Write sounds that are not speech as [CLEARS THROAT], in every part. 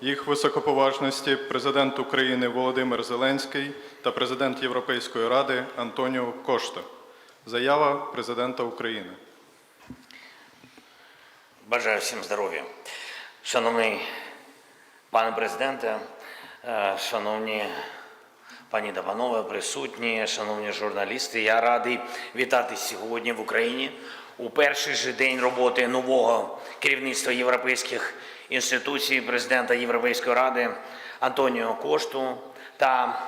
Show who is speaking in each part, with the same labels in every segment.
Speaker 1: Їх високоповажності президент України Володимир Зеленський та президент Європейської ради Антоніо Кошта. Заява президента України.
Speaker 2: Бажаю всім здоров'я. Шановний пане президенте, е, шановні пані та присутні, шановні журналісти, я радий вітати сьогодні в Україні у перший же день роботи нового керівництва європейських інституцій, президента Європейської ради Антоніо Кошту та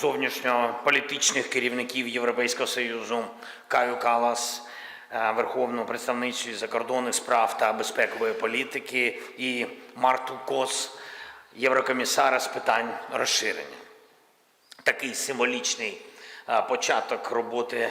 Speaker 2: зовнішньополітичних керівників Європейського Союзу Каю Калас, Верховну представницю закордонних справ та безпекової політики і Марту Кос, Єврокомісара з питань розширення. Такий символічний початок роботи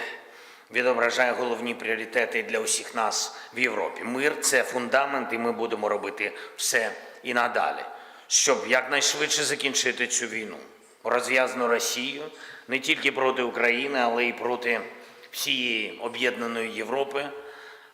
Speaker 2: відображає головні пріоритети для усіх нас в Європі. Мир це фундамент, і ми будемо робити все і надалі, щоб якнайшвидше закінчити цю війну, розв'язану Росією не тільки проти України, але й проти всієї об'єднаної Європи,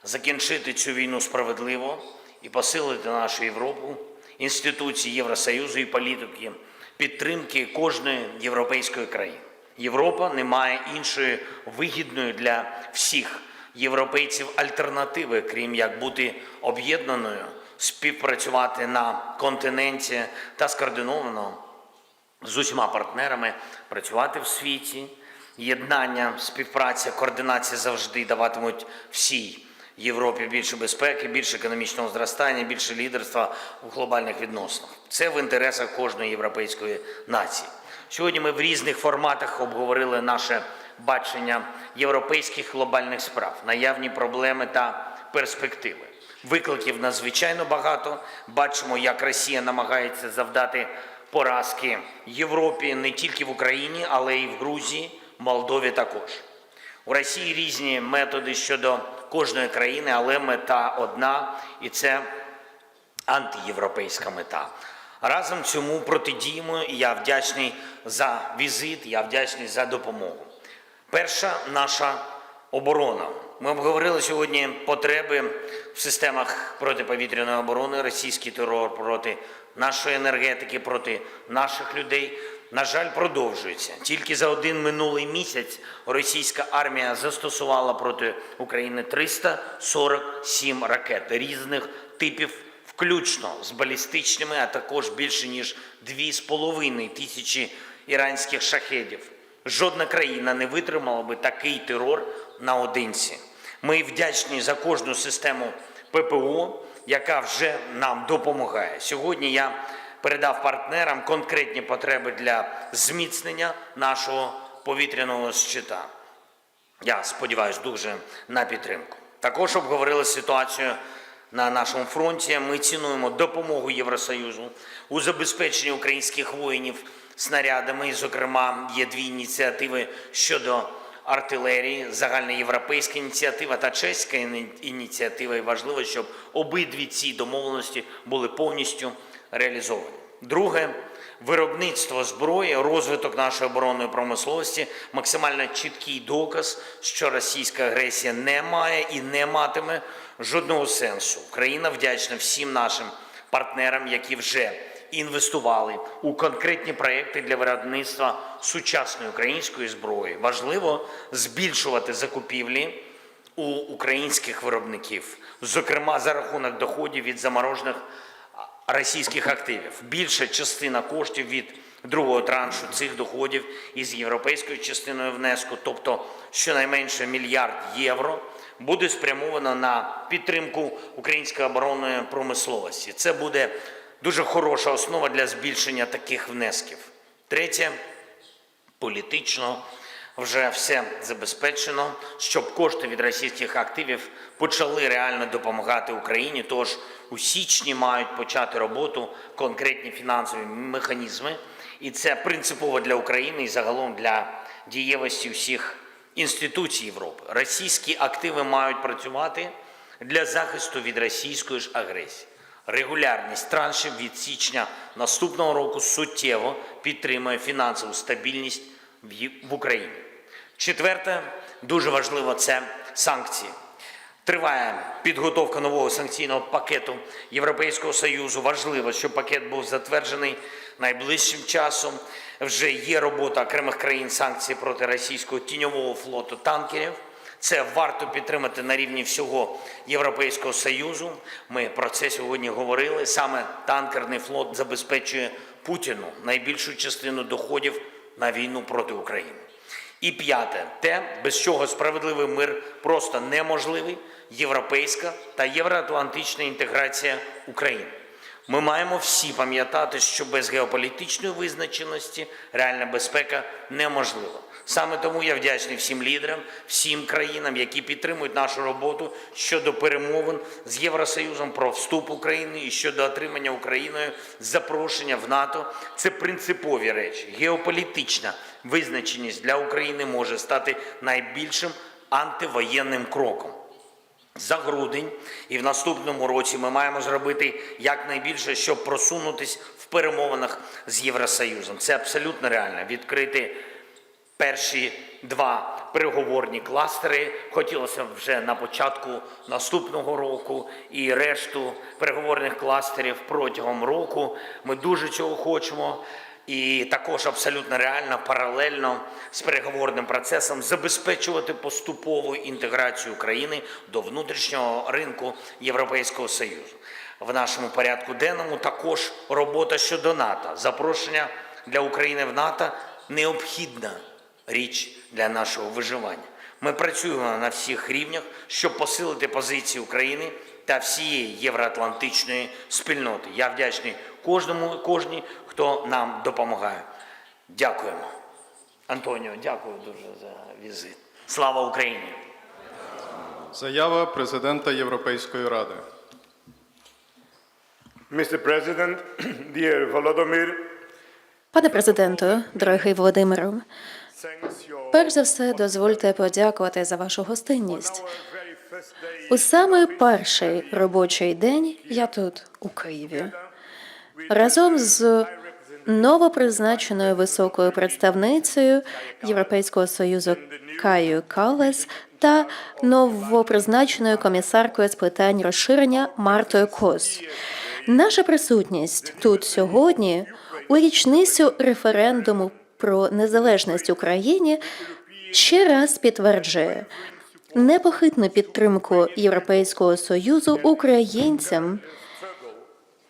Speaker 2: закінчити цю війну справедливо і посилити нашу Європу, інституції Євросоюзу і політики підтримки кожної європейської країни. Європа не має іншої вигідної для всіх європейців альтернативи, крім як бути об'єднаною, співпрацювати на континенті та скоординовано з усіма партнерами працювати в світі. Єднання, співпраця, координація завжди даватимуть всій Європі більше безпеки, більше економічного зростання, більше лідерства в глобальних відносинах. Це в інтересах кожної європейської нації. Сьогодні ми в різних форматах обговорили наше бачення європейських глобальних справ, наявні проблеми та перспективи. Викликів надзвичайно багато. Бачимо, як Росія намагається завдати поразки Європі не тільки в Україні, але й в Грузії, Молдові також. У Росії різні методи щодо кожної країни, але мета одна, і це антиєвропейська мета. Разом цьому протидіємо, і я вдячний за візит, я вдячний за допомогу. Перша наша оборона. Ми обговорили сьогодні потреби в системах протиповітряної оборони, російський терор проти нашої енергетики, проти наших людей. На жаль, продовжується. Тільки за один минулий місяць російська армія застосувала проти України 347 ракет різних типів, включно з балістичними, а також більше ніж 2,5 тисячі іранських шахедів. Жодна країна не витримала би такий терор наодинці. Ми вдячні за кожну систему ППО, яка вже нам допомагає. Сьогодні я передав партнерам конкретні потреби для зміцнення нашого повітряного щита. Я сподіваюся дуже на підтримку. Також обговорили ситуацію на нашому фронті. Ми цінуємо допомогу Євросоюзу у забезпеченні українських воїнів снарядами. І, зокрема, є дві ініціативи щодо артилерії, загальноєвропейська ініціатива та чеська іні- ініціатива. І важливо, щоб обидві ці домовленості були повністю реалізовані. Друге виробництво зброї, розвиток нашої оборонної промисловості, максимально чіткий доказ, що російська агресія не має і не матиме жодного сенсу. Україна вдячна всім нашим партнерам, які вже інвестували у конкретні проекти для виробництва сучасної української зброї. Важливо збільшувати закупівлі у українських виробників, зокрема за рахунок доходів від заморожених російських активів. Більша частина коштів від другого траншу цих доходів із європейською частиною внеску, тобто щонайменше мільярд євро, буде спрямовано на підтримку української оборонної промисловості. Це буде дуже хороша основа для збільшення таких внесків. Третє політично вже все забезпечено, щоб кошти від російських активів почали реально допомагати Україні. Тож у січні мають почати роботу конкретні фінансові механізми, і це принципово для України і загалом для дієвості всіх інституцій Європи. Російські активи мають працювати для захисту від російської ж агресії. Регулярність траншів від січня наступного року суттєво підтримує фінансову стабільність в Україні. Четверте, дуже важливо, це санкції. Триває підготовка нового санкційного пакету Європейського Союзу. Важливо, щоб пакет був затверджений найближчим часом. Вже є робота окремих країн санкцій проти російського тіньового флоту танкерів. Це варто підтримати на рівні всього Європейського Союзу. Ми про це сьогодні говорили. Саме танкерний флот забезпечує Путіну найбільшу частину доходів на війну проти України. І п'яте, те, без чого справедливий мир просто неможливий, європейська та євроатлантична інтеграція України. Ми маємо всі пам'ятати, що без геополітичної визначеності реальна безпека неможлива. Саме тому я вдячний всім лідерам, всім країнам, які підтримують нашу роботу щодо перемовин з Євросоюзом про вступ України і щодо отримання Україною запрошення в НАТО. Це принципові речі. Геополітична визначеність для України може стати найбільшим антивоєнним кроком. За грудень і в наступному році ми маємо зробити якнайбільше, щоб просунутись в перемовинах з Євросоюзом. Це абсолютно реально відкрити перші два переговорні кластери. Хотілося вже на початку наступного року і решту переговорних кластерів протягом року. Ми дуже цього хочемо. І також абсолютно реально паралельно з переговорним процесом забезпечувати поступову інтеграцію України до внутрішнього ринку Європейського Союзу. В нашому порядку денному також робота щодо НАТО. Запрошення для України в НАТО необхідна річ для нашого виживання. Ми працюємо на всіх рівнях, щоб посилити позиції України та всієї євроатлантичної спільноти. Я вдячний кожному, кожній, хто нам допомагає. Дякуємо. Антоніо, дякую дуже за візит. Слава Україні!
Speaker 1: Заява президента Європейської ради.
Speaker 3: Mr. President, [CLEARS THROAT] dear Volodymyr,
Speaker 4: Пане президенте, дорогий Володимиру, перш за все дозвольте подякувати за вашу гостинність. У саме перший робочий день я тут, у Києві, разом з новопризначеною високою представницею Європейського союзу Каю Калес та новопризначеною комісаркою з питань розширення Мартою Кос. Наша присутність тут сьогодні у річницю референдуму про незалежність Україні ще раз підтверджує непохитну підтримку Європейського союзу українцям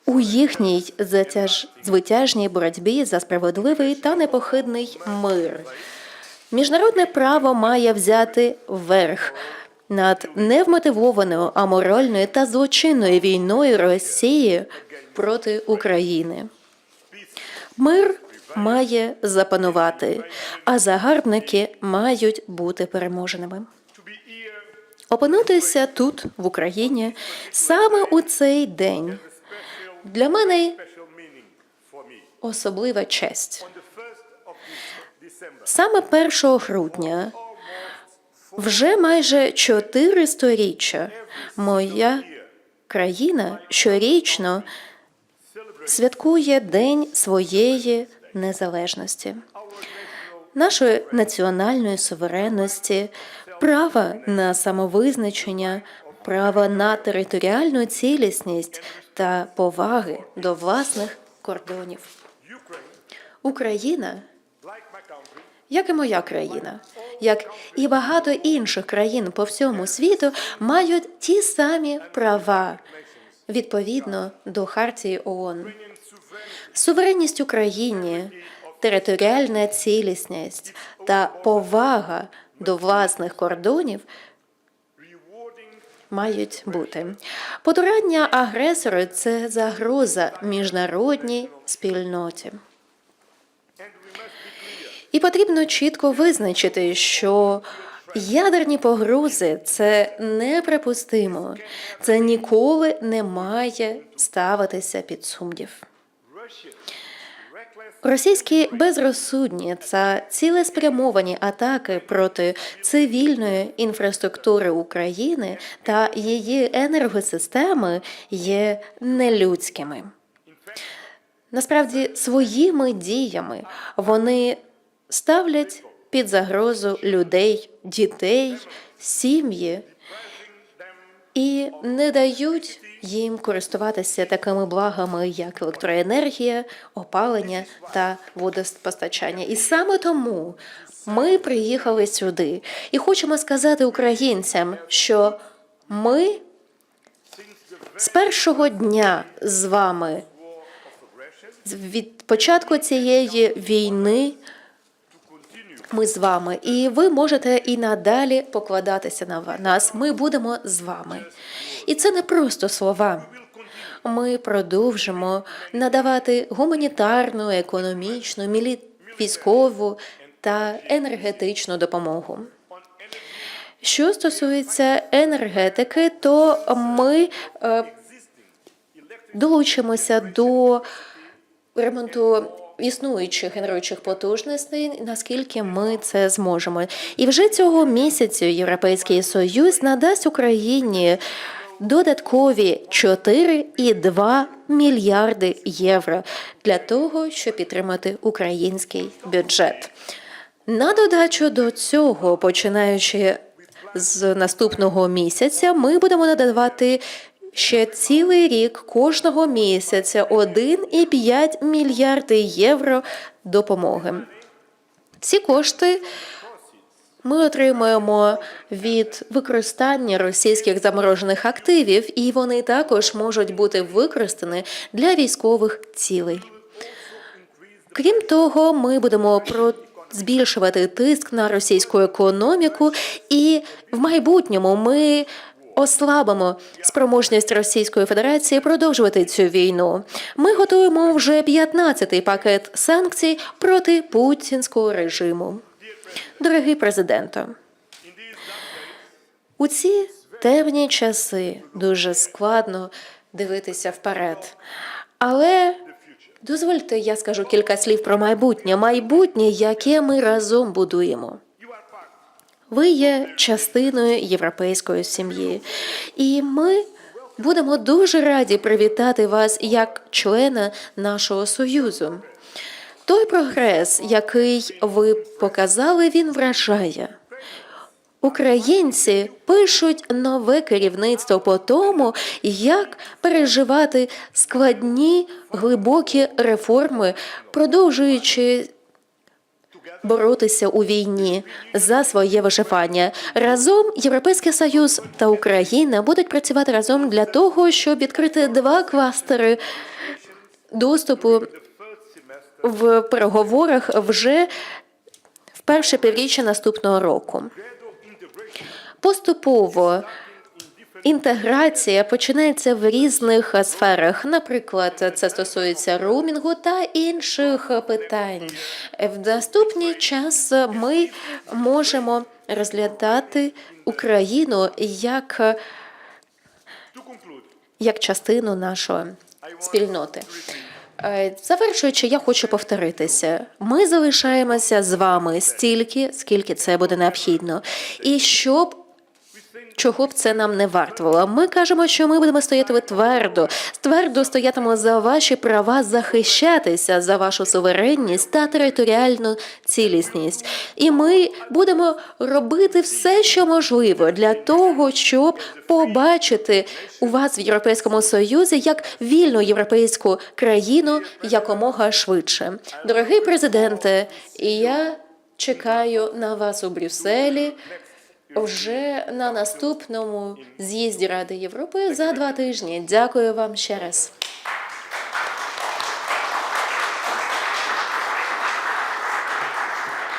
Speaker 4: у їхній затяж... звитяжній боротьбі за справедливий та непохитний мир. Міжнародне право має взяти верх над невмотивованою, аморальною та злочинною війною Росії проти України. Мир має запанувати, а загарбники мають бути переможеними. Опинитися тут, в Україні, саме у цей день для мене особлива честь.
Speaker 3: On the 1st of December,
Speaker 4: Саме 1 грудня, вже майже чотири сторіччя, моя країна щорічно святкує День своєї незалежності, нашої національної суверенності, права на самовизначення, права на територіальну цілісність та поваги до власних кордонів. Україна як і моя країна, як і багато інших країн по всьому світу, мають ті самі права відповідно до Хартії ООН. Суверенність Україні, територіальна цілісність та повага до власних кордонів мають бути. Потурання агресору це загроза міжнародній спільноті. І потрібно чітко визначити, що ядерні погрози це неприпустимо. Це ніколи не має ставитися під сумнів. Російські безрозсудні та цілеспрямовані атаки проти цивільної інфраструктури України та її енергосистеми є нелюдськими. Насправді, своїми діями вони ставлять під загрозу людей, дітей, сім'ї і не дають їм користуватися такими благами, як електроенергія, опалення та водопостачання. І саме тому ми приїхали сюди і хочемо сказати українцям, що ми з першого дня з вами від початку цієї війни. Ми з вами, і ви можете і надалі покладатися на нас. Ми будемо з вами. І це не просто слова. Ми продовжимо надавати гуманітарну, економічну, мілі... військову та енергетичну допомогу. Що стосується енергетики, то ми е, долучимося до ремонту існуючих генеруючих потужностей, наскільки ми це зможемо. І вже цього місяцю Європейський Союз надасть Україні додаткові 4,2 мільярди євро для того, щоб підтримати український бюджет. На додачу до цього, починаючи з наступного місяця, ми будемо надавати ще цілий рік кожного місяця 1,5 мільярди євро допомоги. Ці кошти ми отримуємо від використання російських заморожених активів, і вони також можуть бути використані для військових цілей. Крім того, ми будемо про збільшувати тиск на російську економіку, і в майбутньому ми ослабимо спроможність Російської Федерації продовжувати цю війну. Ми готуємо вже 15-й пакет санкцій проти путінського режиму. Дорогий президенте, у ці темні часи дуже складно дивитися вперед. Але дозвольте, я скажу кілька слів про майбутнє. Майбутнє, яке ми разом будуємо. Ви є частиною європейської сім'ї, і ми будемо дуже раді привітати вас як члена нашого союзу. Той прогрес, який ви показали, він вражає. Українці пишуть нове керівництво по тому, як переживати складні глибокі реформи, продовжуючи боротися у війні за своє виживання. Разом Європейський Союз та Україна будуть працювати разом для того, щоб відкрити два кластери доступу в переговорах вже в перше півріччя наступного року. Поступово інтеграція починається в різних сферах. Наприклад, це стосується роумінгу та інших питань. В наступний час ми можемо розглядати Україну як, як частину нашої спільноти. Завершуючи, я хочу повторитися. Ми залишаємося з вами стільки, скільки це буде необхідно. І щоб чого б це нам не вартувало. Ми кажемо, що ми будемо стояти твердо, твердо стоятимемо за ваші права захищатися, за вашу суверенність та територіальну цілісність. І ми будемо робити все, що можливо, для того, щоб побачити у вас в Європейському Союзі як вільну європейську країну якомога швидше. Дорогий президенте, я чекаю на вас у Брюсселі вже на наступному з'їзді Ради Європи за два тижні. Дякую вам ще раз.